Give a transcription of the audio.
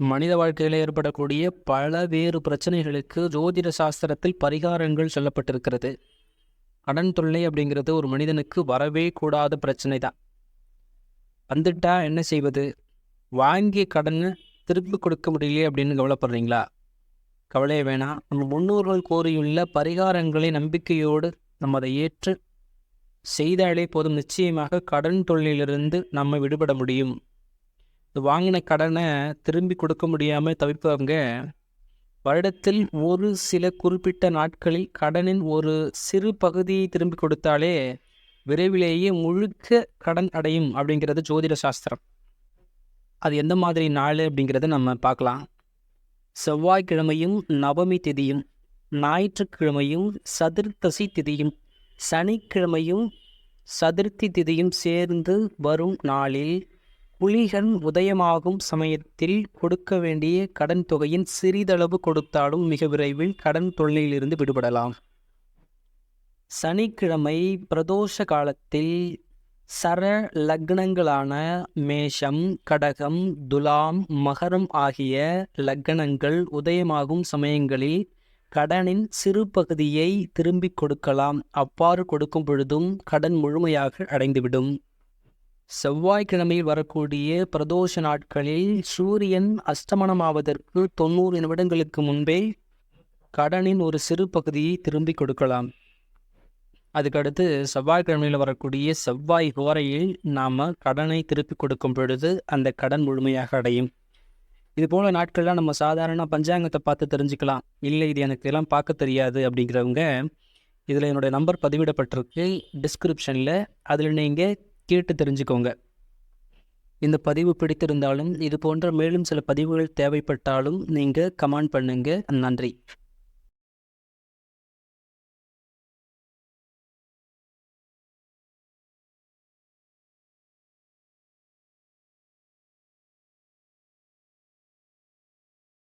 மனித வாழ்க்கையில் ஏற்படக்கூடிய பல வேறு பிரச்சனைகளுக்கு ஜோதிட சாஸ்திரத்தில் பரிகாரங்கள் சொல்லப்பட்டிருக்கிறது. கடன் தொல்லை அப்படிங்கிறது ஒரு மனிதனுக்கு வரவே கூடாத பிரச்சனை தான் வந்துட்டா என்ன செய்வது? வாங்கிய கடனை திருப்பி கொடுக்க முடியலையே அப்படின்னு கவலைப்படுறீங்களா? கவலையே வேணாம். நம்ம முன்னோர்கள் கோரியுள்ள பரிகாரங்களை நம்பிக்கையோடு நம்ம அதை ஏற்று செய்தாலே போதும். நிச்சயமாக கடன் தொழிலிருந்து நம்ம விடுபட முடியும். இந்த வாங்கின கடனை திரும்பி கொடுக்க முடியாமல் தவிப்பவங்க வருடத்தில் ஒரு சில குறிப்பிட்ட நாட்களில் கடனின் ஒரு சிறு பகுதியை திரும்பி கொடுத்தாலே விரைவிலேயே முழுக்க கடன் அடையும் அப்படிங்கிறது ஜோதிட சாஸ்திரம். அது எந்த மாதிரி நாள் அப்படிங்கிறத நம்ம பார்க்கலாம். செவ்வாய்க்கிழமையும் நவமி திதியும் ஞாயிற்றுக்கிழமையும் சதுர்த்தசி திதியும் சனிக்கிழமையும் சதுர்த்தி திதியும் சேர்ந்து வரும் நாளில் புலிகன் உதயமாகும் சமயத்தில் கொடுக்க வேண்டிய கடன் தொகையின் சிறிதளவு கொடுத்தாலும் மிக விரைவில் கடன் தொல்லையிலிருந்து விடுபடலாம். சனிக்கிழமை பிரதோஷ காலத்தில் சர லக்னங்களான மேஷம் கடகம் துலாம் மகரம் ஆகிய லக்னங்கள் உதயமாகும் சமயங்களில் கடனின் சிறு பகுதியை திரும்பிக் கொடுக்கலாம். அவ்வாறு கொடுக்கும் பொழுதும் கடன் முழுமையாக அடைந்துவிடும். செவ்வாய்க்கிழமையில் வரக்கூடிய பிரதோஷ நாட்களில் சூரியன் அஸ்தமனமாவதற்கு தொண்ணூறு நிமிடங்களுக்கு முன்பே கடனின் ஒரு சிறு பகுதியை திரும்பி கொடுக்கலாம். அதுக்கடுத்து செவ்வாய்க்கிழமையில் வரக்கூடிய செவ்வாய் கோரையில் நாம் கடனை திருப்பி கொடுக்கும் பொழுது அந்த கடன் முழுமையாக அடையும். இது போல நாட்கள்லாம் நம்ம சாதாரண பஞ்சாங்கத்தை பார்த்து தெரிஞ்சுக்கலாம். இல்லை இது எனக்கு இதெல்லாம் பார்க்க தெரியாது அப்படிங்கிறவங்க இதில் என்னுடைய நம்பர் பதிவிடப்பட்டிருக்கு. டிஸ்கிரிப்ஷனில் அதில் நீங்கள் கேட்டு தெரிஞ்சுக்கோங்க. இந்த பதிவு பிடித்திருந்தாலும் இது போன்ற மேலும் சில பதிவுகள் தேவைப்பட்டாலும் நீங்கள் கமெண்ட் பண்ணுங்கள் நன்றி.